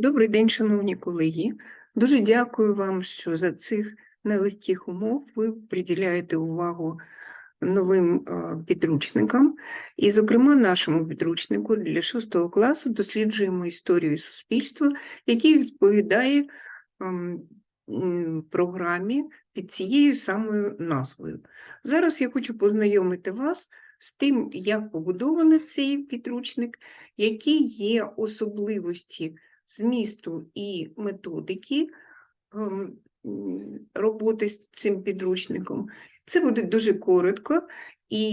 Добрий день, шановні колеги. Дуже дякую вам, що за цих нелегких умов ви приділяєте увагу новим підручникам. І, зокрема, нашому підручнику для 6 класу досліджуємо історію суспільства, який відповідає ем, програмі під цією самою назвою. Зараз я хочу познайомити вас з тим, як побудований цей підручник, які є особливості змісту і методики ем, роботи з цим підручником. Це буде дуже коротко, і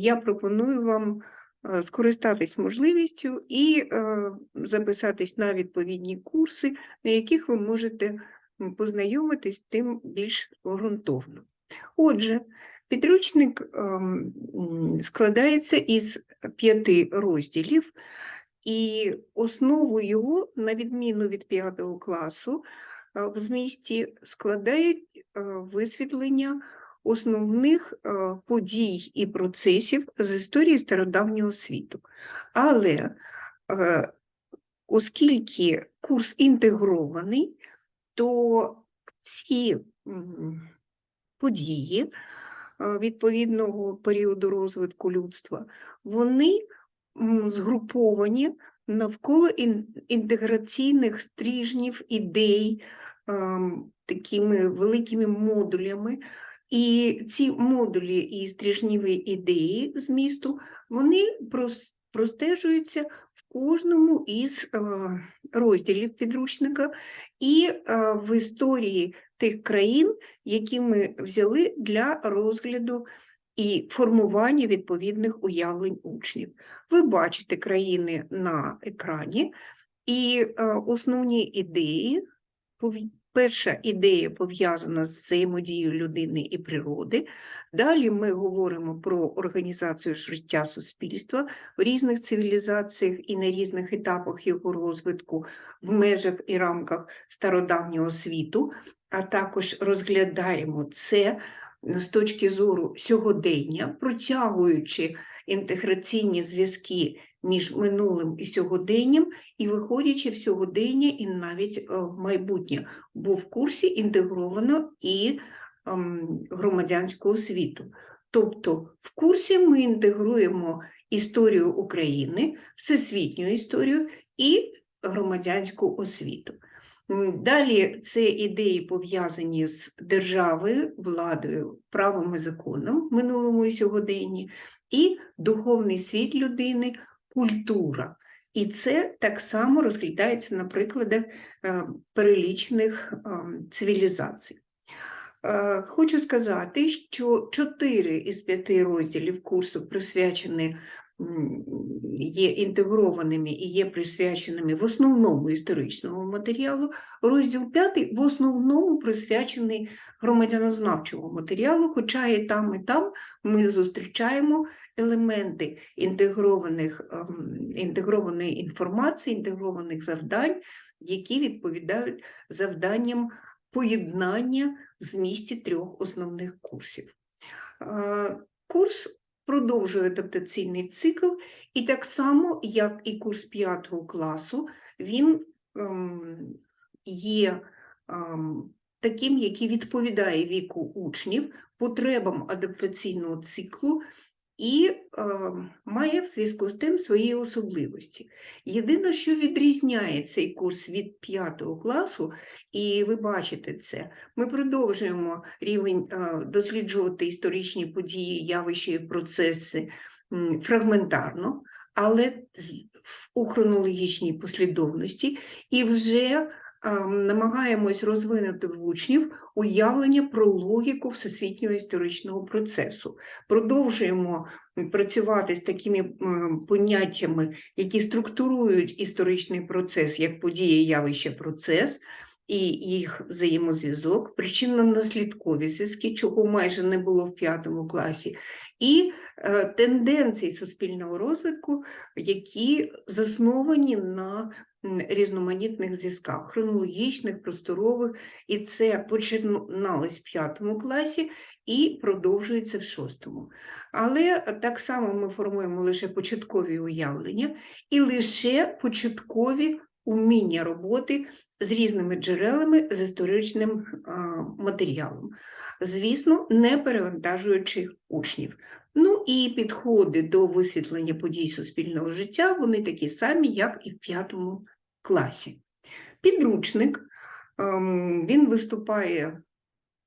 я пропоную вам е, скористатись можливістю і е, записатись на відповідні курси, на яких ви можете познайомитись тим більш ґрунтовно. Отже, підручник ем, складається із п'яти розділів. І основу його, на відміну від п'ятого класу, е, в змісті складають е, висвітлення основних е, подій і процесів з історії стародавнього світу. Але оскільки курс інтегрований, то ці події відповідного періоду розвитку людства, вони згруповані навколо інтеграційних стрижнів, ідей, ем, такими великими модулями. І ці модулі і стрижневі ідеї змісту, вони простежуються в кожному із е, розділів підручника і е, в історії тих країн, які ми взяли для розгляду і формування відповідних уявлень учнів. Ви бачите країни на екрані, і е, основні ідеї. Перша ідея пов'язана з взаємодією людини і природи. Далі ми говоримо про організацію життя суспільства в різних цивілізаціях і на різних етапах його розвитку в межах і рамках стародавнього світу, а також розглядаємо це з точки зору сьогодення, протягуючи інтеграційні зв'язки між минулим і сьогоденням, і виходячи в сьогодення і навіть е, в майбутнє, бо в курсі інтегровано і ем, громадянську освіту. Тобто в курсі ми інтегруємо історію України, всесвітню історію і громадянську освіту. Далі це ідеї пов'язані з державою, владою, правом і законом в минулому і сьогоденні, і духовний світ людини, культура. І це так само розглядається на прикладах е, перелічених ем, цивілізацій. Е, Хочу сказати, що чотири із п'яти розділів курсу присвячені є інтегрованими і є присвяченими в основному історичному матеріалу. Розділ п'ятий в основному присвячений громадянознавчому матеріалу, хоча і там, і там ми зустрічаємо елементи інтегрованих, ем, інтегрованої інформації, інтегрованих завдань, які відповідають завданням поєднання в змісті трьох основних курсів. Е, Курс продовжує адаптаційний цикл, і так само, як і курс 5 класу, він ем, є ем, таким, який відповідає віку учнів, потребам адаптаційного циклу і е, має в зв'язку з тим свої особливості. Єдине, що відрізняє цей курс від 5 класу, і ви бачите це, ми продовжуємо рівень е, досліджувати історичні події, явища і процеси м, фрагментарно, але у хронологічній послідовності, і вже намагаємось розвинути в учнів уявлення про логіку всесвітнього історичного процесу. Продовжуємо працювати з такими поняттями, які структурують історичний процес як подія, явище, процес, і їх взаємозв'язок, причинно-наслідкові зв'язки, чого майже не було в п'ятому класі, і е, тенденції суспільного розвитку, які засновані на різноманітних зв'язках, хронологічних, просторових, і це починалось в п'ятому класі і продовжується в шостому. Але так само ми формуємо лише початкові уявлення і лише початкові уміння роботи з різними джерелами з історичним матеріалом. Звісно, не перевантажуючи учнів. Ну і підходи до висвітлення подій суспільного життя, вони такі самі, як і в п'ятому класі. Підручник, ем, він виступає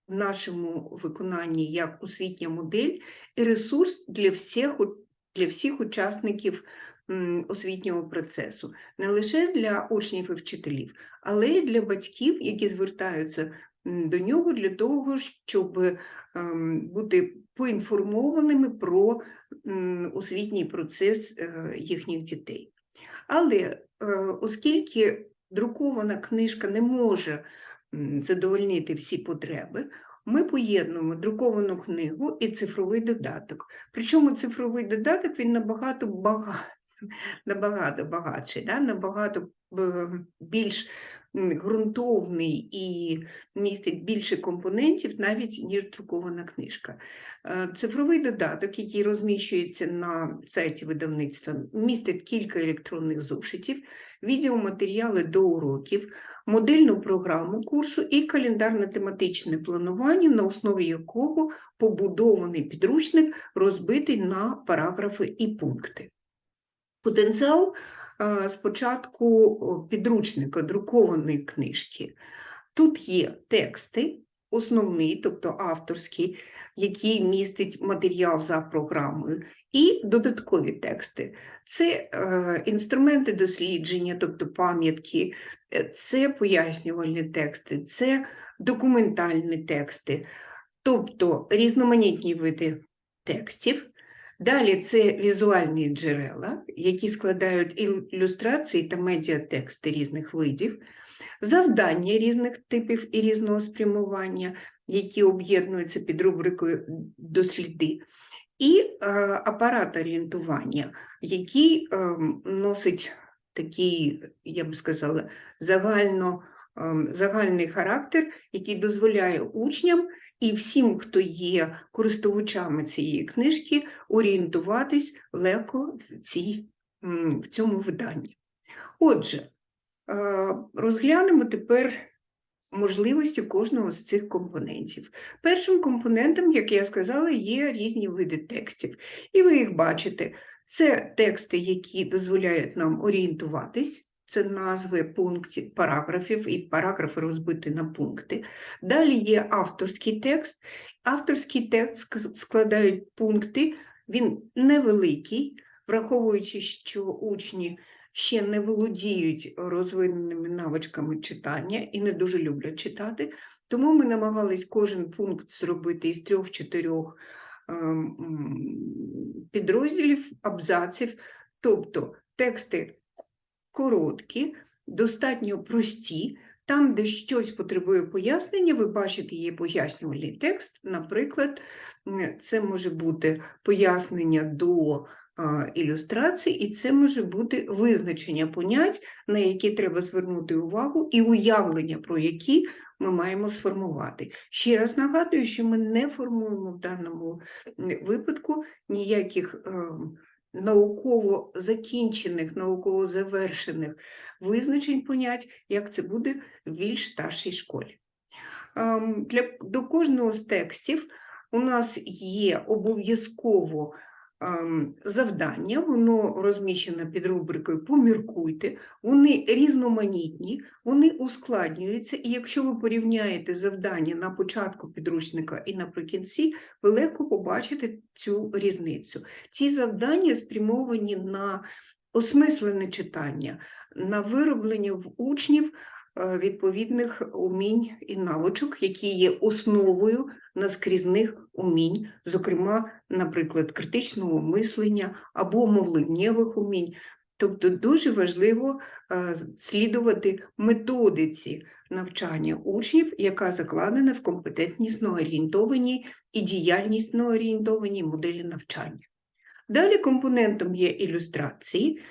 в нашому виконанні як освітня модель і ресурс для всіх, для всіх учасників освітнього процесу, не лише для учнів і вчителів, але й для батьків, які звертаються до нього для того, щоб ем, бути поінформованими про освітній процес е, їхніх дітей. Але е, оскільки друкована книжка не може задовольнити всі потреби, ми поєднуємо друковану книгу і цифровий додаток. Причому цифровий додаток він набагато бага... набагато багатший, да? набагато е, більш ґрунтовний і містить більше компонентів, навіть ніж друкована книжка. Е, Цифровий додаток, який розміщується на сайті видавництва, містить кілька електронних зошитів, відеоматеріали до уроків, модельну програму курсу і календарно-тематичне планування, на основі якого побудований підручник розбитий на параграфи і пункти. Потенціал е, спочатку підручника, друкованої книжки. Тут є тексти, основний, тобто авторський, який містить матеріал за програмою, і додаткові тексти. Це е, інструменти дослідження, тобто пам'ятки, е, це пояснювальні тексти, це документальні тексти, тобто різноманітні види текстів. Далі це візуальні джерела, які складають ілюстрації та медіатексти різних видів, завдання різних типів і різного спрямування, які об'єднуються під рубрикою «Досліди», і е, апарат орієнтування, який е, носить такий, я би сказала, загально, е, загальний характер, який дозволяє учням і всім, хто є користувачами цієї книжки, орієнтуватись легко в, цій, в цьому виданні. Отже, е, розглянемо тепер можливості кожного з цих компонентів. Першим компонентом, як я сказала, є різні види текстів. І ви їх бачите. Це тексти, які дозволяють нам орієнтуватись, це назви пунктів, параграфів, і параграфи розбиті на пункти. Далі є авторський текст. Авторський текст ск- складають пункти, він невеликий, враховуючи, що учні ще не володіють розвиненими навичками читання і не дуже люблять читати, тому ми намагались кожен пункт зробити із трьох-чотирьох ем, підрозділів, абзаців, тобто тексти короткі, достатньо прості. Там, де щось потребує пояснення, ви бачите, є пояснювальний текст. Наприклад, це може бути пояснення до а, ілюстрацій, і це може бути визначення понять, на які треба звернути увагу, і уявлення, про які ми маємо сформувати. Ще раз нагадую, що ми не формуємо в даному випадку ніяких ем, науково закінчених, науково завершених визначень понять, як це буде в більш старшій школі. Ем, Для, до кожного з текстів у нас є обов'язково завдання, воно розміщено під рубрикою Поміркуйте, вони різноманітні, вони ускладнюються, і якщо ви порівняєте завдання на початку підручника і наприкінці, ви легко побачите цю різницю. Ці завдання спрямовані на осмислене читання, на вироблення в учнів відповідних умінь і навичок, які є основою наскрізних умінь, зокрема, наприклад, критичного мислення або мовленнєвих умінь. Тобто дуже важливо е, слідувати методиці навчання учнів, яка закладена в компетентнісно орієнтованій і діяльнісно орієнтованій моделі навчання. Далі компонентом є ілюстрації.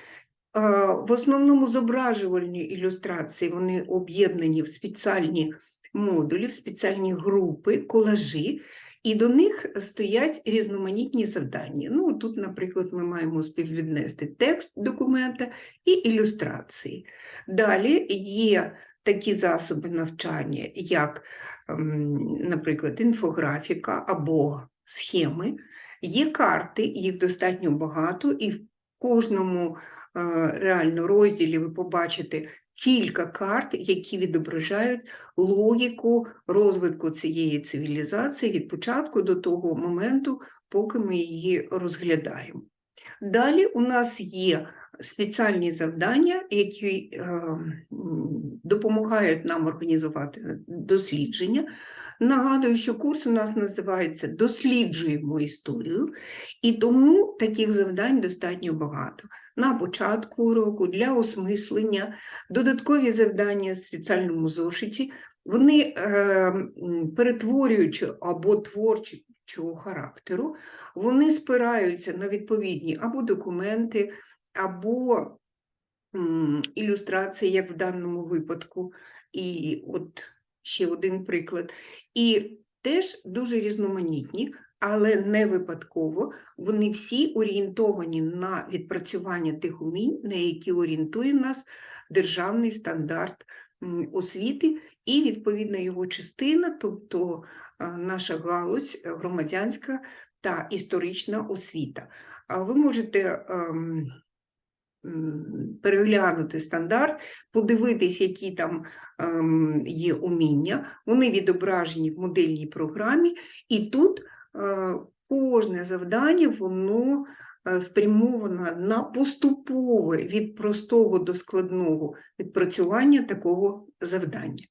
Е, В основному зображувальні ілюстрації вони об'єднані в спеціальні модулі, в спеціальні групи, колажі, і до них стоять різноманітні завдання. Ну, тут, наприклад, ми маємо співвіднести текст документа і ілюстрації. Далі є такі засоби навчання, як, ем, наприклад, інфографіка або схеми. Є карти, їх достатньо багато, і кожному е, реально розділі ви побачите кілька карт, які відображають логіку розвитку цієї цивілізації від початку до того моменту, поки ми її розглядаємо. Далі у нас є спеціальні завдання, які е, допомагають нам організувати дослідження. Нагадую, що курс у нас називається Досліджуємо історію, і тому таких завдань достатньо багато. На початку уроку для осмислення, додаткові завдання в спеціальному зошиті, вони е, перетворюючи або творчого характеру, вони спираються на відповідні або документи, або ілюстрації, як в даному випадку. І от ще один приклад. І теж дуже різноманітні, але не випадково. Вони всі орієнтовані на відпрацювання тих умінь, на які орієнтує нас державний стандарт освіти і відповідна його частина, тобто е, наша галузь е, громадянська та історична освіта. Ви можете ем, переглянути стандарт, подивитись, які там ем, є уміння, вони відображені в модельній програмі, і тут е, кожне завдання воно е, спрямовано на поступове від простого до складного відпрацювання такого завдання.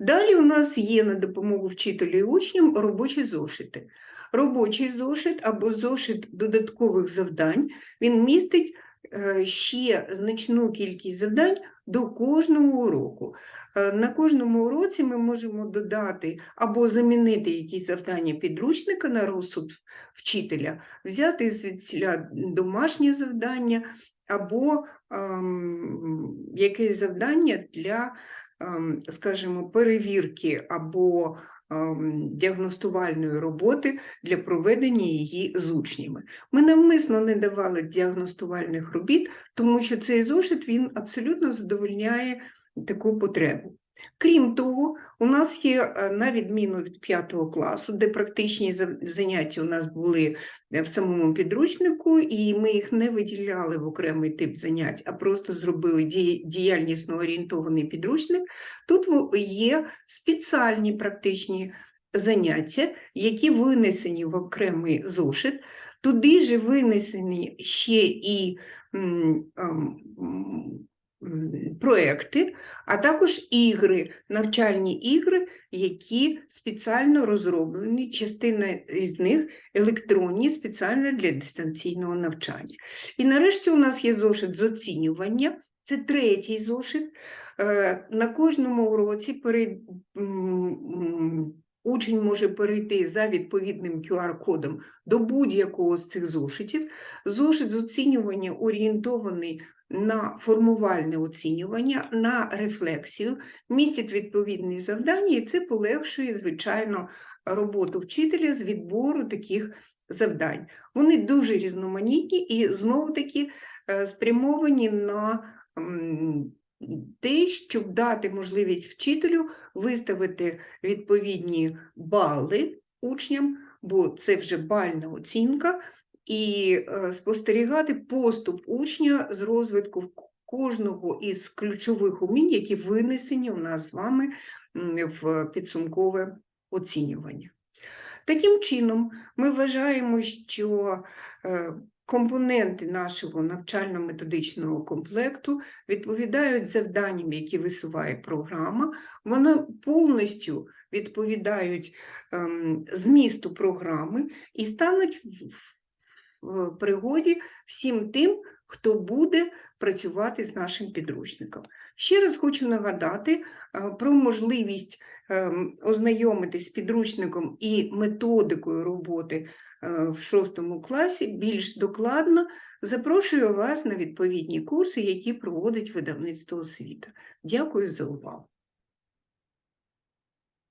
Далі у нас є на допомогу вчителю і учням робочі зошити. Робочий зошит або зошит додаткових завдань, він містить ще значну кількість завдань до кожного уроку. Е, На кожному уроці ми можемо додати або замінити якісь завдання підручника на розсуд вчителя, взяти звідсіля домашнє завдання або ем, якесь завдання для, ем, скажімо, перевірки або діагностувальної роботи для проведення її з учнями. Ми навмисно не давали діагностувальних робіт, тому що цей зошит він абсолютно задовольняє таку потребу. Крім того, у нас є, е, на відміну від 5 класу, де практичні заняття у нас були е, в самому підручнику, і ми їх не виділяли в окремий тип занять, а просто зробили діяльнісно орієнтований підручник. Тут є спеціальні практичні заняття, які винесені в окремий зошит. Туди же винесені ще і проекти, а також ігри, навчальні ігри, які спеціально розроблені, частина із них електронні, спеціально для дистанційного навчання. І нарешті у нас є зошит з оцінювання, це третій зошит. Е, На кожному уроці перед, учень може перейти за відповідним QR-кодом до будь-якого з цих зошитів. Зошит з оцінювання орієнтований на формувальне оцінювання, на рефлексію, містить відповідні завдання, і це полегшує, звичайно, роботу вчителя з відбору таких завдань. Вони дуже різноманітні і знову-таки е, спрямовані на те, щоб дати можливість вчителю виставити відповідні бали учням, бо це вже бальна оцінка, і е, спостерігати поступ учня з розвитку кожного із ключових умінь, які винесені у нас з вами в підсумкове оцінювання. Таким чином, ми вважаємо, що е, компоненти нашого навчально-методичного комплекту відповідають завданням, які висуває програма, вони повністю відповідають ем, змісту програми і стануть в- пригоді всім тим, хто буде працювати з нашим підручником. Ще раз хочу нагадати е, про можливість ознайомитись з підручником і методикою роботи е, в шостому класі більш докладно. Запрошую вас на відповідні курси, які проводить видавництво освіта. Дякую за увагу.